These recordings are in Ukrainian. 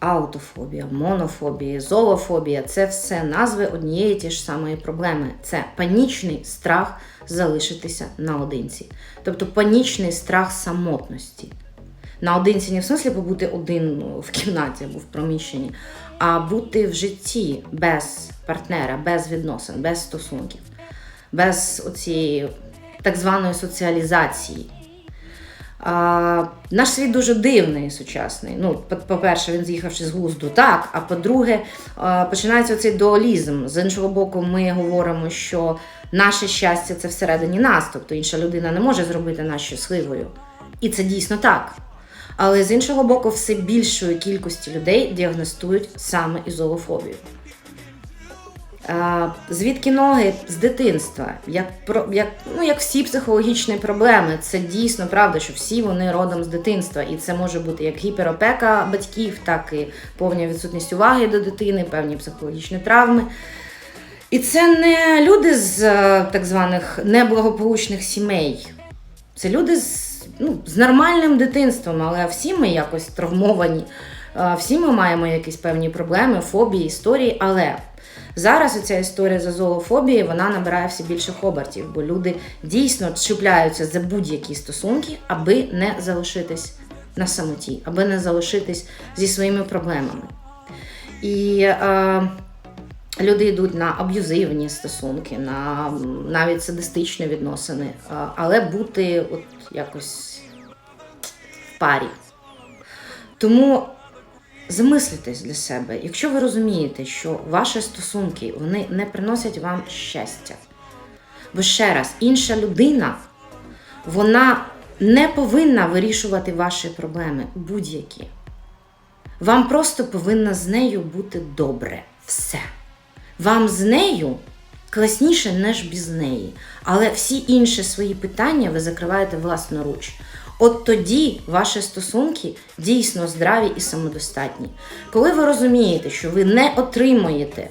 Аутофобія, монофобія, золофобія це все назви однієї ті ж самої проблеми. Це панічний страх залишитися наодинці. Тобто панічний страх самотності. Наодинці не в смислі побути один в кімнаті або в приміщенні, а бути в житті без партнера, без відносин, без стосунків, без оцієї так званої соціалізації. А, наш світ дуже дивний сучасний. Ну, по- по-перше, він з'їхавши з глузду, так. А по-друге, починається цей дуалізм. З іншого боку, ми говоримо, що наше щастя це всередині нас, тобто інша людина не може зробити нас щасливою. І це дійсно так. Але з іншого боку, все більшої кількості людей діагностують саме ізолофобію. Е, Звідки ноги з дитинства? Як, як, ну, як всі психологічні проблеми, це дійсно правда, що всі вони родом з дитинства. І це може бути як гіперопека батьків, так і повна відсутність уваги до дитини, певні психологічні травми. І це не люди з е, так званих неблагополучних сімей. Це люди з, ну, з нормальним дитинством, але всі ми якось травмовані, всі ми маємо якісь певні проблеми, фобії, історії. Але зараз ця історія з зоологофобії вона набирає все більших обертів, бо люди дійсно чіпляються за будь-які стосунки, аби не залишитись на самоті, аби не залишитись зі своїми проблемами. І е, люди йдуть на аб'юзивні стосунки, на навіть садистичні відносини, але бути от якось в парі. Тому замислитесь для себе, якщо ви розумієте, що ваші стосунки вони не приносять вам щастя. Бо ще раз, інша людина, вона не повинна вирішувати ваші проблеми будь-які. Вам просто повинно з нею бути добре. Все. Вам з нею класніше, ніж без неї. Але всі інші свої питання ви закриваєте власноруч. От тоді ваші стосунки дійсно здраві і самодостатні. Коли ви розумієте, що ви не отримуєте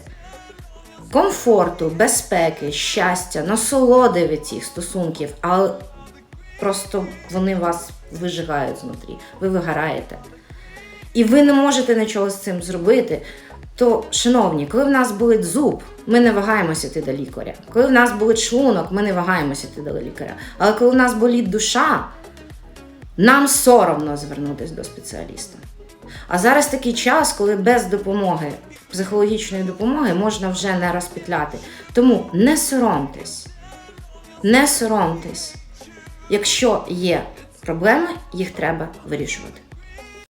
комфорту, безпеки, щастя, насолоди від цих стосунків, а просто вони вас вижигають знутрі, ви вигораєте і ви не можете нічого з цим зробити, то, шановні, коли в нас болить зуб, ми не вагаємося йти до лікаря. Коли в нас болить шлунок, ми не вагаємося йти до лікаря. Але коли в нас болить душа, нам соромно звернутися до спеціаліста. А зараз такий час, коли без допомоги, психологічної допомоги можна вже не розпетляти. Тому не соромтесь, не соромтесь. Якщо є проблеми, їх треба вирішувати.